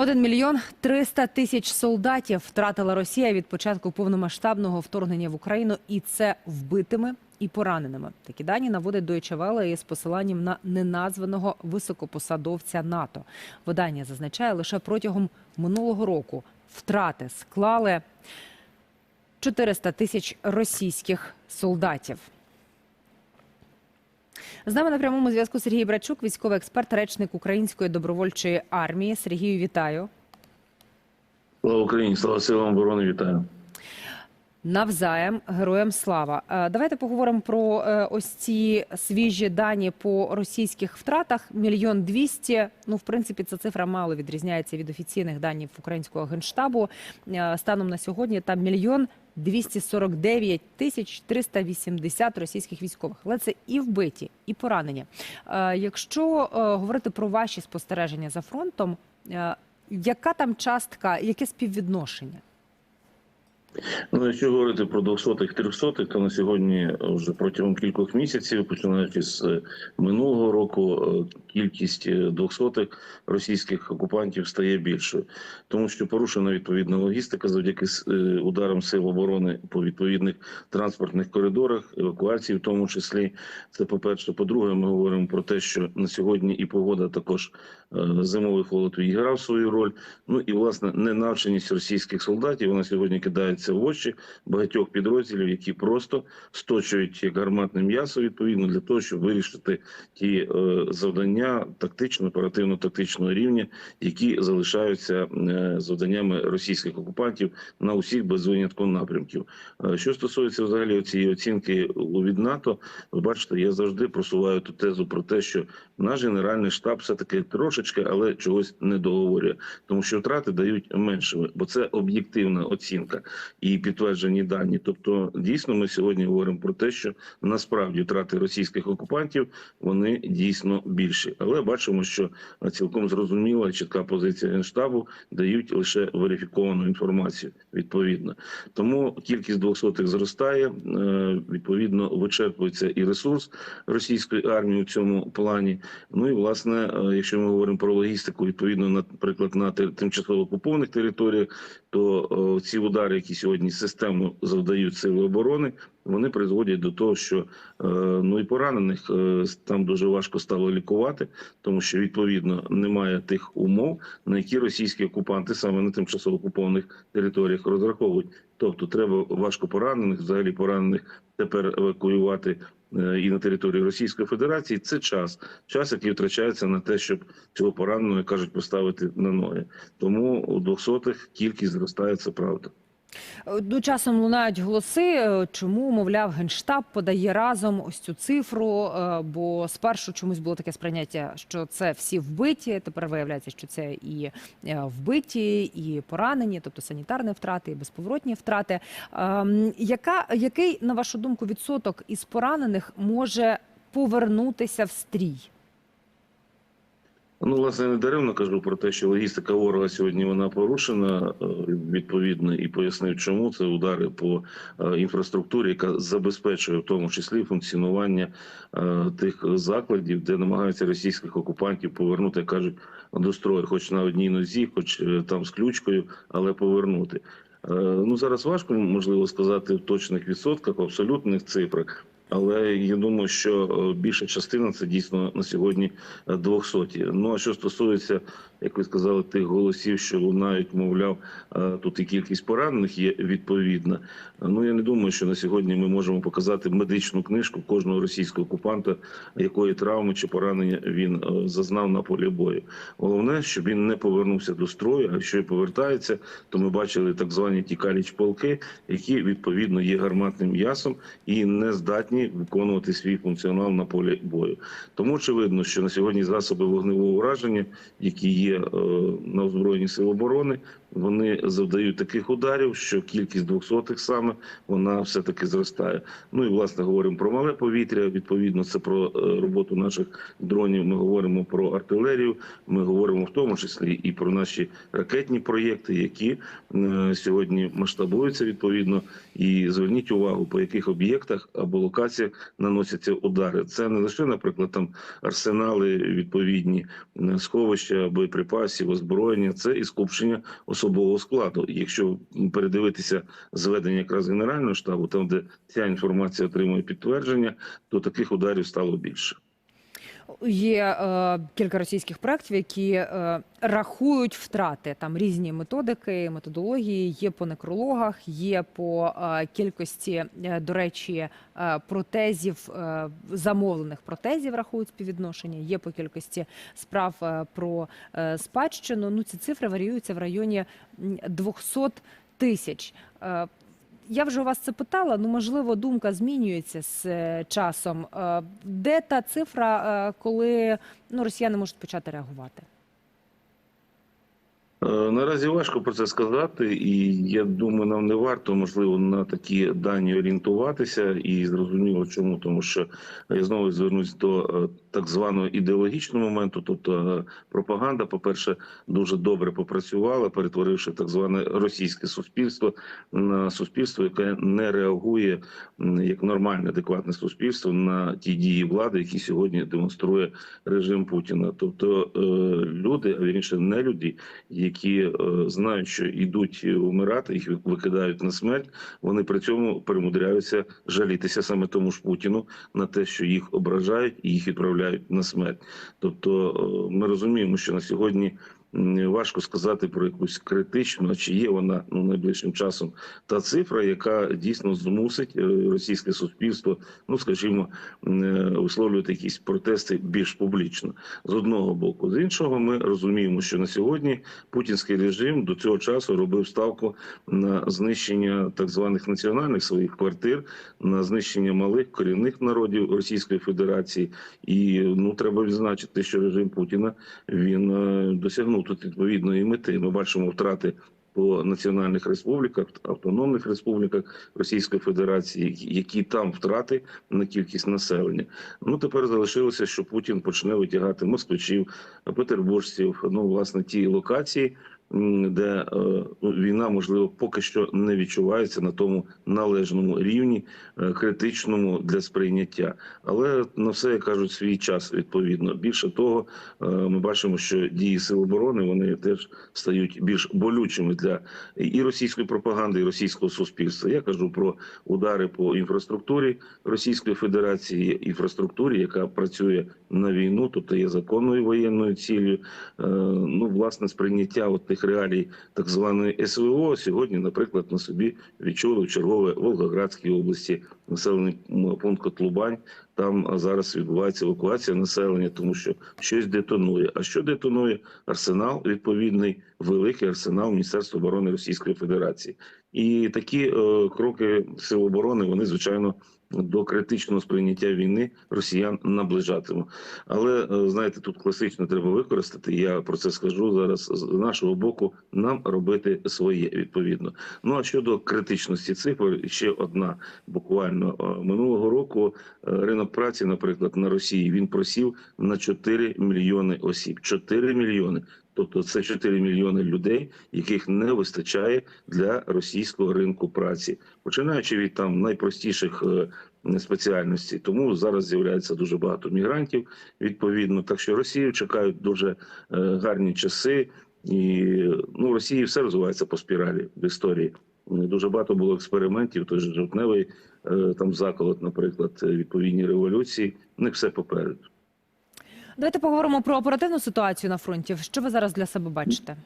Один мільйон триста тисяч солдатів втратила Росія від початку повномасштабного вторгнення в Україну, і це вбитими і пораненими. Такі дані наводить Deutsche Welle із посиланням на неназваного високопосадовця НАТО. Видання зазначає, лише протягом минулого року втрати склали 400 тисяч російських солдатів. З нами на прямому зв'язку Сергій Брачук, військовий експерт, речник Української добровольчої армії. Сергію, вітаю. Слава Україні, слава силам оборони, вітаю. Навзаєм героям слава. Е, Давайте поговоримо про е, ось ці свіжі дані по російських втратах. Мільйон двісті. Ну, в принципі, ця цифра мало відрізняється від офіційних даних українського генштабу. Е, Станом на сьогодні там мільйон 249 тисяч 380 російських військових. Але це і вбиті, і поранені. Е, Якщо е, говорити про ваші спостереження за фронтом, е, яка там частка, яке співвідношення? Ну, якщо говорити про 200-х, 300-х, то на сьогодні вже протягом кількох місяців, починаючи з е, минулого року, е, кількість е, 200-х російських окупантів стає більшою, тому що порушена відповідна логістика завдяки е, ударам сил оборони по відповідних транспортних коридорах, евакуації, в тому числі. Це по перше. По-друге, ми говоримо про те, що на сьогодні і погода також е, зимовий холод відіграв свою роль. Ну і власне ненавченість російських солдатів вона сьогодні кидається в очі багатьох підрозділів, які просто сточують гарматне м'ясо відповідно для того, щоб вирішити ті е, завдання тактично, оперативно-тактичного рівня, які залишаються е, завданнями російських окупантів на усіх без винятку напрямків. Е, Що стосується взагалі цієї оцінки від НАТО, ви бачите, я завжди просуваю ту тезу про те, що наш генеральний штаб все таки трошечки, але чогось не договорює, тому що втрати дають меншими, бо це об'єктивна оцінка і підтверджені дані. Тобто, дійсно, ми сьогодні говоримо про те, що насправді втрати російських окупантів вони дійсно більші, але бачимо, що цілком зрозуміла і чітка позиція генштабу дають лише верифіковану інформацію. Відповідно, тому кількість двохсотих зростає. е, Відповідно, вичерпується і ресурс російської армії у цьому плані. Ну і власне, е, якщо ми говоримо про логістику, відповідно, наприклад, на тимчасово окупованих територіях, то е, ці удари, які сьогодні системно завдають сили оборони, вони призводять до того, що е, ну і поранених е, там дуже важко стало лікувати, тому що відповідно немає тих умов, на які російські окупанти саме на тимчасово окупованих територіях розраховують. Тобто, треба важко поранених, взагалі поранених тепер евакуювати і на території Російської Федерації. Це час, час, який втрачається на те, щоб цього пораненого кажуть поставити на ноги. Тому у двохсотих кількість зростає, це правда. Ну, часом лунають голоси, е, чому, мовляв, Генштаб подає разом ось цю цифру, е, бо спершу чомусь було таке сприйняття, що це всі вбиті, тепер виявляється, що це і е, вбиті, і поранені, тобто санітарні втрати, і безповоротні втрати. Ем, Яка, який, на вашу думку, відсоток із поранених може повернутися в стрій? Ну, власне, не даремно кажу про те, що логістика ворога сьогодні вона порушена е, відповідно і пояснив, чому це удари по е, інфраструктурі, яка забезпечує в тому числі функціонування е, тих закладів, де намагаються російських окупантів повернути, кажуть, до строю, хоч на одній нозі, хоч там з ключкою, але повернути. Ну зараз важко можливо сказати в точних відсотках, в абсолютних цифрах. Але я думаю, що е, більша частина це дійсно на сьогодні е, 200. Ну а що стосується, як ви сказали, тих голосів, що лунають, мовляв, е, тут і кількість поранених є відповідна. Е, Ну я не думаю, що на сьогодні ми можемо показати медичну книжку кожного російського окупанта, якої травми чи поранення він е, зазнав на полі бою. Головне, щоб він не повернувся до строю. А якщо і повертається, то ми бачили так звані ті каліч полки, які відповідно є гарматним м'ясом і не здатні виконувати свій функціонал на полі бою. Тому очевидно, що на сьогодні засоби вогневого ураження, які є е, на озброєнні сил оборони, вони завдають таких ударів, що кількість двохсотих саме вона все таки зростає. Ну і власне говоримо про мале повітря. Відповідно, це про е, роботу наших дронів. Ми говоримо про артилерію. Ми говоримо в тому числі і про наші ракетні проєкти, які е, сьогодні масштабуються відповідно. І зверніть увагу, по яких об'єктах або локаціях співпраці наносяться удари. Це не лише, наприклад, там арсенали відповідні е, сховища боєприпасів, озброєння. Це і скупчення особового складу. Якщо передивитися зведення якраз генерального штабу, там де ця інформація отримує підтвердження, то таких ударів стало більше. Є е, кілька російських проєктів, які е, рахують втрати. Там різні методики, методології. Є по некрологах, є по е, кількості, е, до речі, е, протезів, е, замовлених протезів рахують співвідношення. Є по кількості справ е, про е, спадщину. Ну ці цифри варіюються в районі м, 200 тисяч. Е, я вже вас це питала. Ну можливо, думка змінюється з е, часом. Е, Де та цифра, е, коли ну росіяни можуть почати реагувати? Наразі важко про це сказати, і я думаю, нам не варто можливо на такі дані орієнтуватися. І зрозуміло, чому тому, що я знову звернусь до так званого ідеологічного моменту. Тобто е, пропаганда, по перше, дуже добре попрацювала, перетворивши так зване російське суспільство на суспільство, яке не реагує як нормальне адекватне суспільство на ті дії влади, які сьогодні демонструє режим Путіна. Тобто е, люди, а вірніше не люди, які е, знають, що йдуть умирати, їх викидають на смерть. Вони при цьому перемудряються жалітися саме тому ж Путіну на те, що їх ображають і їх відправляють на смерть. Тобто, е, ми розуміємо, що на сьогодні. Важко сказати про якусь критичну, чи є вона ну найближчим часом та цифра, яка дійсно змусить е, російське суспільство, ну скажімо, е, висловлювати якісь протести більш публічно з одного боку. З іншого, ми розуміємо, що на сьогодні путінський режим до цього часу робив ставку на знищення так званих національних своїх квартир, на знищення малих корінних народів Російської Федерації. І ну треба відзначити, що режим Путіна він е, тут відповідної мети. Ми бачимо втрати. По національних республіках, автономних республіках Російської Федерації, які- там втрати на кількість населення. Ну тепер залишилося, що Путін почне витягати москвичів, петербуржців, ну власне ті локації, де е, ну, війна можливо поки що не відчувається на тому належному рівні, е, критичному для сприйняття. Але на все як кажуть свій час відповідно. Більше того, е, ми бачимо, що дії сил оборони вони теж стають більш болючими для і російської пропаганди, і російського суспільства. Я кажу про удари по інфраструктурі Російської Федерації, інфраструктурі, яка працює на війну, тобто є законною воєнною ціллю. Ну, власне, сприйняття от тих реалій так званої СВО сьогодні, наприклад, на собі відчули в чергове Волгоградській області, населений пункт Котлубань. Там зараз відбувається евакуація населення, тому що щось детонує. А що детонує? Арсенал відповідний, великий арсенал Міністерства оборони Російської Федерації. І такі е, кроки сил оборони вони звичайно до критичного сприйняття війни росіян наближатимуть. Але е, знаєте, тут класично треба використати. Я про це скажу зараз. З нашого боку нам робити своє відповідно. Ну а щодо критичності цифр, ще одна буквально Е, минулого року е, ринок праці, наприклад, на Росії він просів на 4 мільйони осіб. 4 мільйони. Тобто це 4 мільйони людей, яких не вистачає для російського ринку праці, починаючи від там найпростіших е, спеціальностей. Тому зараз з'являється дуже багато мігрантів. Відповідно, так що Росію чекають дуже е, гарні часи, і ну Росії все розвивається по спіралі в історії. Дуже багато було експериментів. Той же жовтневий е, там заколот, наприклад, відповідні революції. Них все попереду. Давайте поговоримо про оперативну ситуацію на фронті. Що ви зараз для себе бачите?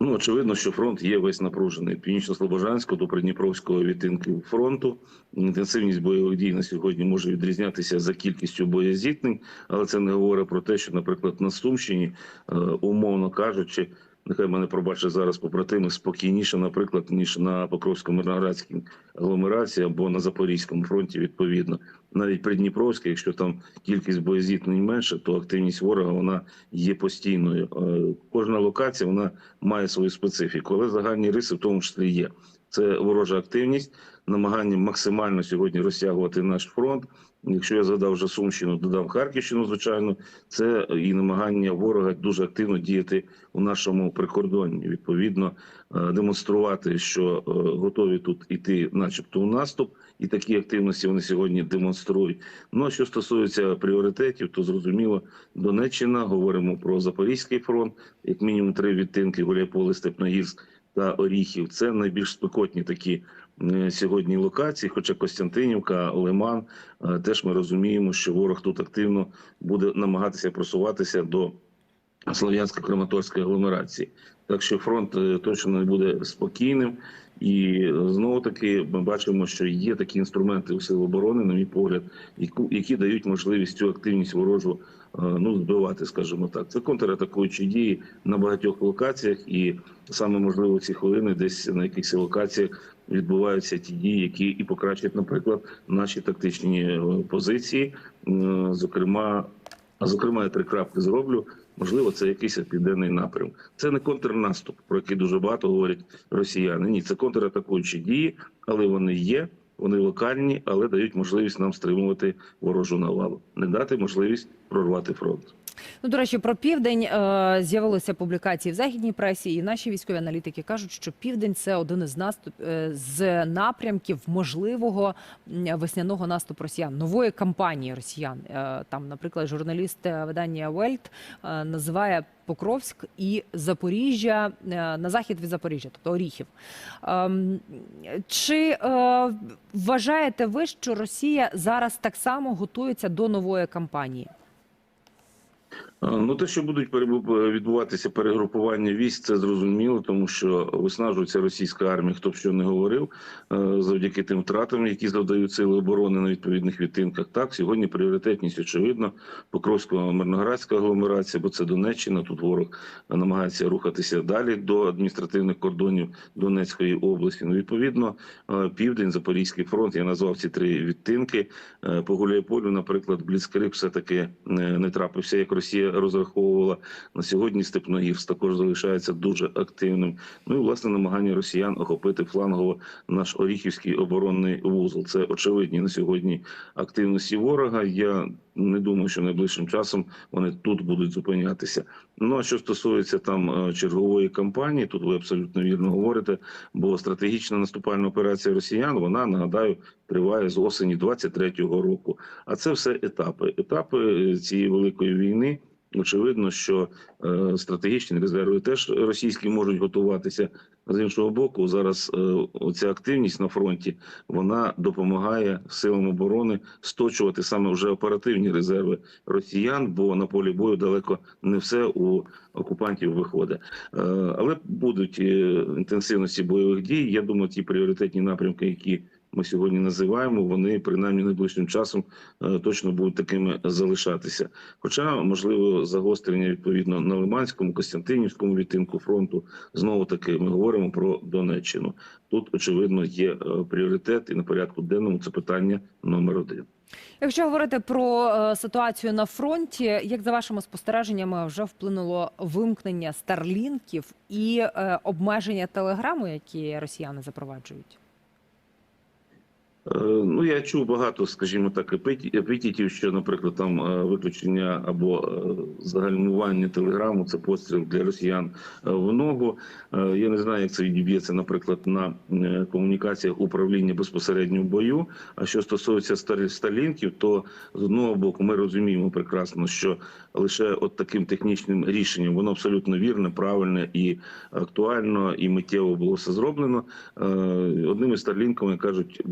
Ну, очевидно, що фронт є весь напружений. Північно-Слобожанського до Придніпровського відтинків фронту. Інтенсивність бойових дій на сьогодні може відрізнятися за кількістю боєзіткнень, але це не говорить про те, що, наприклад, на Сумщині, е, умовно кажучи, нехай мене пробачить зараз побратими спокійніше, наприклад, ніж на Покровсько-Мирноградській агломерації або на Запорізькому фронті. Відповідно, навіть Придніпровське, якщо там кількість боєзіткнень менше, то активність ворога вона є постійною. Е, Кожна локація вона має свою специфіку, але загальні риси в тому числі є. Це ворожа активність, намагання максимально сьогодні розтягувати наш фронт. Якщо я згадав вже Сумщину, додав Харківщину, звичайно, це і намагання ворога дуже активно діяти у нашому прикордонні. Відповідно, е, демонструвати, що е, готові тут іти, начебто, у наступ, і такі активності вони сьогодні демонструють. Ну а що стосується пріоритетів, то зрозуміло, Донеччина говоримо про Запорізький фронт, як мінімум три відтинки Гуляйполе, Степногірськ та Оріхів. Це найбільш спекотні такі сьогодні локації. Хоча Костянтинівка, Лиман, е, теж ми розуміємо, що ворог тут активно буде намагатися просуватися до Слов'янсько-Краматорської агломерації. Так що фронт е, точно не буде спокійним. І знову таки ми бачимо, що є такі інструменти у сил оборони, на мій погляд, які дають можливість цю активність ворожу е, ну збивати, скажімо так. Це контратакуючі дії на багатьох локаціях, і саме можливо ці хвилини десь на якихось локаціях відбуваються ті дії, які і покращать, наприклад, наші тактичні е, позиції. Зокрема, а зокрема, я три крапки зроблю. Можливо, це якийсь південний напрям. Це не контрнаступ, про який дуже багато говорять росіяни. Ні, це контратакуючі дії, але вони є. Вони локальні, але дають можливість нам стримувати ворожу навалу, не дати можливість прорвати фронт. Ну, до речі, про південь е, з'явилися публікації в західній пресі, і наші військові аналітики кажуть, що південь це один із наступ е, з напрямків можливого весняного наступу росіян, нової кампанії росіян. Е, там, наприклад, журналіст е, видання Вельт е, називає Покровськ і Запоріжжя е, на захід від Запоріжжя, тобто Оріхів. Ем, Чи е, вважаєте ви, що Росія зараз так само готується до нової кампанії? Ну, те, що будуть перебу- відбуватися перегрупування військ, це зрозуміло, тому що виснажується російська армія, хто б що не говорив, е, завдяки тим втратам, які завдають сили оборони на відповідних відтинках. Так, сьогодні пріоритетність, очевидно, Покровсько-Мирноградська агломерація, бо це Донеччина. Тут ворог намагається рухатися далі до адміністративних кордонів Донецької області. Ну, відповідно, е, південь, Запорізький фронт. Я назвав ці три відтинки. Е, По Гуляйполю, наприклад, Бліцкрик все таки не трапився, як Росія розраховувала. На сьогодні Степногірськ також залишається дуже активним. Ну і власне намагання росіян охопити флангово наш Оріхівський оборонний вузол. Це очевидні на сьогодні активності ворога. Я не думаю, що найближчим часом вони тут будуть зупинятися. Ну а що стосується там е, чергової кампанії, тут ви абсолютно вірно говорите. Бо стратегічна наступальна операція росіян вона нагадаю триває з осені 23-го року. А це все етапи. Етапи е, цієї великої війни. Очевидно, що е, стратегічні резерви теж російські можуть готуватися. З іншого боку, зараз е, оця активність на фронті вона допомагає силам оборони сточувати саме вже оперативні резерви росіян, бо на полі бою далеко не все у окупантів виходить. Е, але будуть інтенсивності бойових дій. Я думаю, ті пріоритетні напрямки, які ми сьогодні називаємо, вони принаймні найближчим часом е, точно будуть такими залишатися. Хоча можливо загострення відповідно на Лиманському, Костянтинівському відтинку фронту знову таки ми говоримо про Донеччину. Тут очевидно є е, пріоритет, і на порядку денному це питання номер один. Якщо говорити про е, ситуацію на фронті, як за вашими спостереженнями вже вплинуло вимкнення старлінків і обмеження телеграму, які росіяни запроваджують? Е, Ну, я чув багато, скажімо так, епітетів, що, наприклад, там е, виключення або е, загальмування телеграму це постріл для росіян в ногу. Я не знаю, як це відіб'ється, наприклад, на комунікаціях управління безпосередньо в бою. А що стосується старлінків, то з одного боку ми розуміємо прекрасно, що лише от таким технічним рішенням воно абсолютно вірне, правильне і актуально, і миттєво було все зроблено. Одними старлінками кажуть,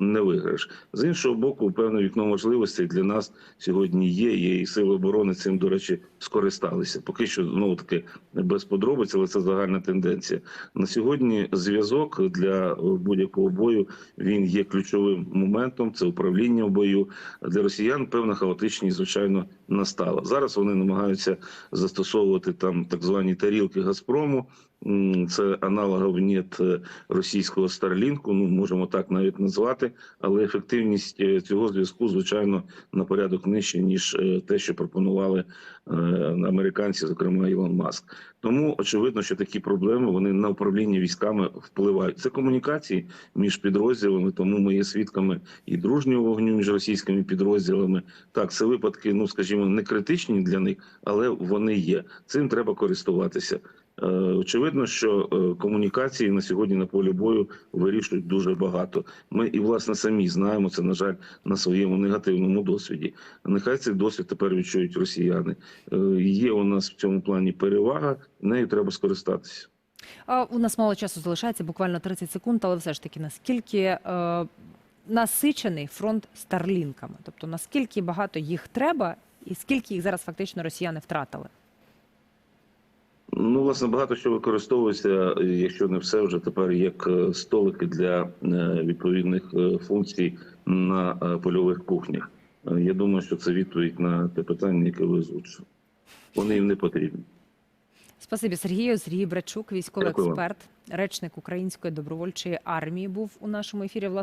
не виграєш. З іншого боку, певне вікно можливостей для нас сьогодні є. є і сили оборони цим, до речі, скористалися. Поки що знову таки без подробиць, але це загальна тенденція. На сьогодні зв'язок для будь-якого бою він є ключовим моментом. Це управління в бою для росіян. Певна хаотичність, звичайно, настала. Зараз вони намагаються застосовувати там так звані тарілки Газпрому. Це аналогов нет е, російського Старлінку. Ну можемо так навіть назвати, але ефективність е, цього зв'язку, звичайно, на порядок нижче ніж е, те, що пропонували е, американці, зокрема Ілон Маск. Тому очевидно, що такі проблеми вони на управління військами впливають. Це комунікації між підрозділами, тому ми є свідками і дружнього вогню між російськими підрозділами. Так, це випадки, ну скажімо, не критичні для них, але вони є. Цим треба користуватися. Е, Очевидно, що е, комунікації на сьогодні на полі бою вирішують дуже багато. Ми і власне самі знаємо це, на жаль, на своєму негативному досвіді. Нехай цей досвід тепер відчують росіяни. Е, Є у нас в цьому плані перевага, нею треба скористатися. У нас мало часу залишається, буквально 30 секунд, але все ж таки, наскільки е, насичений фронт старлінками? Тобто наскільки багато їх треба, і скільки їх зараз фактично росіяни втратили? Ну, власне, багато що використовується, якщо не все, вже тепер як е, столики для е, відповідних е, функцій на польових кухнях. Я думаю, що це відповідь на те питання, яке ви озвучили. Вони їм не потрібні. Спасибі Сергію. Сергій Брачук, військовий Дякую експерт, речник Української добровольчої армії, був у нашому ефірі. Власне.